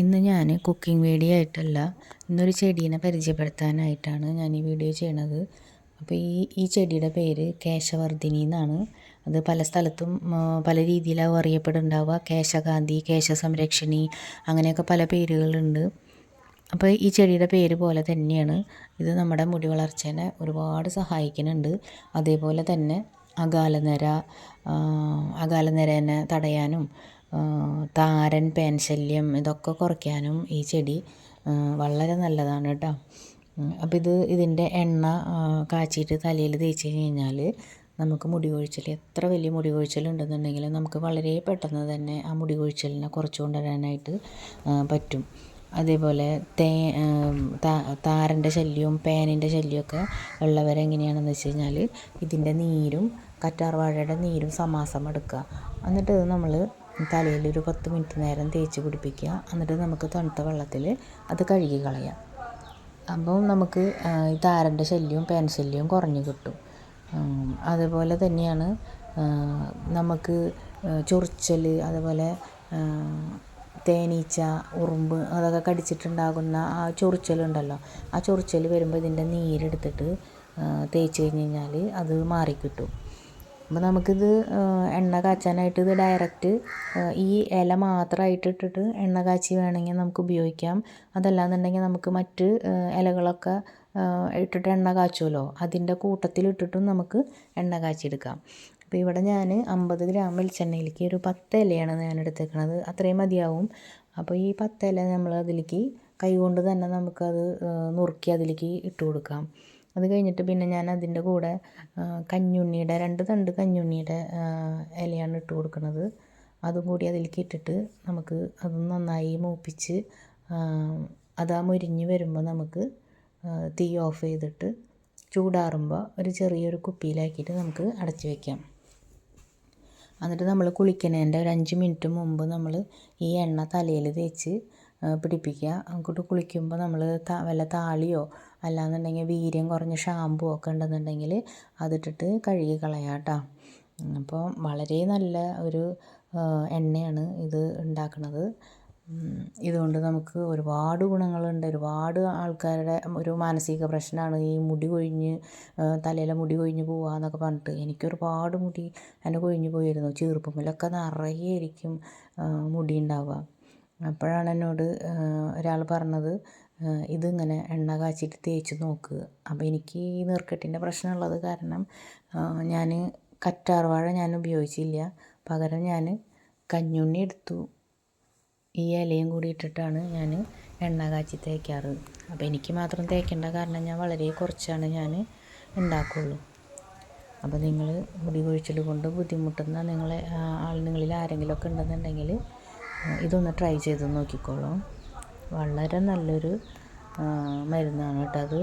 ഇന്ന് ഞാൻ cooking video ആയിട്ടല്ല ഇന്നൊരു ചെടീനെ പരിചയപ്പെടുത്താനായിട്ടാണ് ഞാൻ ഈ വീഡിയോ ചെയ്യണത്. അപ്പോൾ ഈ ഈ ചെടിയുടെ പേര് കേശവർദ്ധിനി എന്നാണ്. അത് പല സ്ഥലത്തും പല രീതിയിലാവും അറിയപ്പെടുന്നുണ്ടാവുക. കേശകാന്തി കേശസംരക്ഷണി അങ്ങനെയൊക്കെ പല പേരുകളുണ്ട്. അപ്പോൾ ഈ ചെടിയുടെ പേര് പോലെ തന്നെയാണ് ഇത് നമ്മുടെ മുടി വളർച്ചേനെ ഒരുപാട് സഹായിക്കുന്നുണ്ട്. അതേപോലെ തന്നെ അകാലനര അകാലനരനെ തടയാനും താരൻ പേൻ ശല്യം ഇതൊക്കെ കുറയ്ക്കാനും ഈ ചെടി വളരെ നല്ലതാണ് കേട്ടോ. അപ്പോൾ ഇത് ഇതിന്റെ എണ്ണ കാച്ചിയിട്ട് തലയിൽ തേച്ച് കഴിഞ്ഞാൽ നമുക്ക് മുടി കൊഴിച്ചിൽ എത്ര വലിയ മുടി കൊഴിച്ചിലുണ്ടെന്നുണ്ടെങ്കിലും നമുക്ക് വളരെ പെട്ടെന്ന് തന്നെ ആ മുടി കൊഴിച്ചിലിനെ കുറച്ച് കൊണ്ടുവരാനായിട്ട് പറ്റും. അതേപോലെ തേ താരന്റെ ശല്യവും പേനിന്റെ ശല്യമൊക്കെ ഉള്ളവരെങ്ങനെയാണെന്ന് വെച്ച് കഴിഞ്ഞാൽ ഇതിന്റെ നീരും കറ്റാർവാഴയുടെ നീരും സമാസം എടുക്കുക. എന്നിട്ട് നമ്മൾ തലയിൽ ഒരു പത്ത് മിനിറ്റ് നേരം തേച്ച് പിടിപ്പിക്കുക. എന്നിട്ട് നമുക്ക് തണുത്ത വെള്ളത്തിൽ അത് കഴുകി കളയാം. അപ്പോൾ നമുക്ക് ഈ താരന്റെ ശല്യവും പേൻ ശല്യവും കുറഞ്ഞു കിട്ടും. അതുപോലെ തന്നെയാണ് നമുക്ക് ചൊറിച്ചൽ അതുപോലെ തേനീച്ച ഉറുമ്പ് അതൊക്കെ കടിച്ചിട്ടുണ്ടാകുന്ന ആ ചൊറിച്ചലുണ്ടല്ലോ ആ ചൊറിച്ചൽ വരുമ്പോൾ ഇതിന്റെ നീരെടുത്തിട്ട് തേച്ച് കഴിഞ്ഞ് കഴിഞ്ഞാൽ അത് മാറിക്കിട്ടും. അപ്പോൾ നമുക്കിത് എണ്ണ കാച്ചാനായിട്ട് ഇത് ഡയറക്റ്റ് ഈ ഇല മാത്രമായിട്ട് ഇട്ടിട്ട് എണ്ണ കാച്ചി വേണമെങ്കിൽ നമുക്ക് ഉപയോഗിക്കാം. അതല്ലാന്നുണ്ടെങ്കിൽ നമുക്ക് മറ്റ് ഇലകളൊക്കെ ഇട്ടിട്ട് എണ്ണ കാച്ചുമല്ലോ അതിന്റെ കൂട്ടത്തിലിട്ടിട്ടും നമുക്ക് എണ്ണ കാച്ചിയെടുക്കാം. അപ്പോൾ ഇവിടെ ഞാൻ അമ്പത് ഗ്രാം വെളിച്ചെണ്ണയിലേക്ക് ഒരു പത്ത് ഇലയാണ് ഞാൻ എടുത്തേക്കണത്. അത്രയും മതിയാവും. അപ്പോൾ ഈ പത്ത് ഇല നമ്മൾ അതിലേക്ക് കൈകൊണ്ട് തന്നെ നമുക്കത് നുറുക്കി അതിലേക്ക് ഇട്ട് കൊടുക്കാം. അത് കഴിഞ്ഞിട്ട് പിന്നെ ഞാൻ അതിന്റെ കൂടെ കഞ്ഞുണ്ണിയുടെ രണ്ട് തണ്ട് കഞ്ഞുണ്ണിയുടെ ഇലയാണ് ഇട്ട് കൊടുക്കുന്നത് അതും കൂടി അതിലേക്ക് ഇട്ടിട്ട് നമുക്ക് അത് നന്നായി മൂപ്പിച്ച് അത് മുരിഞ്ഞ് വരുമ്പോൾ നമുക്ക് തീ ഓഫ് ചെയ്തിട്ട് ചൂടാറുമ്പോൾ ഒരു ചെറിയൊരു കുപ്പിയിലാക്കിയിട്ട് നമുക്ക് അടച്ചു വയ്ക്കാം എന്നിട്ട് നമ്മൾ കുളിക്കുന്നതിന്റെ ഒരു അഞ്ച് മിനിറ്റ് മുമ്പ് നമ്മൾ ഈ എണ്ണ തലയിൽ തേച്ച് പിടിപ്പിക്കുക. അങ്ങോട്ട് കുളിക്കുമ്പോൾ നമ്മൾ വല്ല താളിയോ അല്ലാന്നുണ്ടെങ്കിൽ വീര്യം കുറഞ്ഞ ഷാമ്പൂ ഒക്കെ ഉണ്ടെന്നുണ്ടെങ്കിൽ അതിട്ടിട്ട് കഴുകി കളയാം കേട്ടോ. അപ്പോൾ വളരെ നല്ല ഒരു എണ്ണയാണ് ഇത് ഉണ്ടാക്കുന്നത്. ഇതുകൊണ്ട് നമുക്ക് ഒരുപാട് ഗുണങ്ങളുണ്ട്. ഒരുപാട് ആൾക്കാരുടെ ഒരു മാനസിക പ്രശ്നമാണ് ഈ മുടി കൊഴിഞ്ഞ് തലയിലെ മുടി കൊഴിഞ്ഞ് പോവുക എന്നൊക്കെ പറഞ്ഞിട്ട്. എനിക്ക് ഒരുപാട് മുടി എന്റെ കൊഴിഞ്ഞ് പോയിരുന്നു. ചീർപ്പുമ്മലൊക്കെ നിറയെ ആയിരിക്കും മുടി ഉണ്ടാവുക. അപ്പോഴാണ് എന്നോട് ഒരാൾ പറഞ്ഞത് ഇതിങ്ങനെ എണ്ണ കാച്ചിട്ട് തേച്ച് നോക്ക്. അപ്പോൾ എനിക്ക് ഈ നീർക്കെട്ടിന്റെ പ്രശ്നമുള്ളത് കാരണം ഞാൻ കറ്റാർവാഴ ഞാൻ ഉപയോഗിച്ചില്ല. പകരം ഞാൻ കഞ്ഞുണ്ണി എടുത്തു. ഈ ഇലയും കൂടി ഇട്ടിട്ടാണ് ഞാൻ എണ്ണ കാച്ചി തേക്കാറ്. അപ്പോൾ എനിക്ക് മാത്രം തേക്കേണ്ട കാരണം ഞാൻ വളരെ കുറച്ചാണ് ഞാൻ ഉണ്ടാക്കുള്ളൂ. അപ്പോൾ നിങ്ങൾ മുടി കൊഴിച്ചിൽ കൊണ്ട് ബുദ്ധിമുട്ടുന്ന നിങ്ങളെ ആൾ നിങ്ങളിൽ ആരെങ്കിലുമൊക്കെ ഉണ്ടെന്നുണ്ടെങ്കിൽ ഇതൊന്ന് ട്രൈ ചെയ്ത് നോക്കിക്കോളൂ. വളരെ നല്ലൊരു മരുന്നാണ് കേട്ടോ അത്.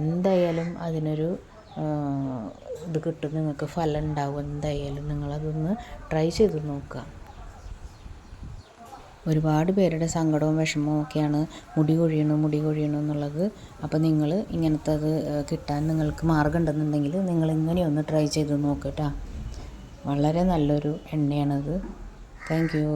എന്തായാലും അതിനൊരു ഇത് കിട്ടും നിങ്ങൾക്ക് ഫലം ഉണ്ടാവും. എന്തായാലും നിങ്ങളതൊന്ന് ട്രൈ ചെയ്ത് നോക്കുക. ഒരുപാട് പേരുടെ സങ്കടവും വിഷമവും ഒക്കെയാണ് മുടി കൊഴിയണു മുടി കൊഴിയണു എന്നുള്ളത്. അപ്പോൾ നിങ്ങൾ ഇങ്ങനത്തെ അത് കിട്ടാൻ നിങ്ങൾക്ക് മാർഗം ഉണ്ടെന്നുണ്ടെങ്കിൽ നിങ്ങൾ ഇങ്ങനെയൊന്ന് ട്രൈ ചെയ്ത് നോക്കുക വളരെ നല്ലൊരു എണ്ണയാണത്. Thank you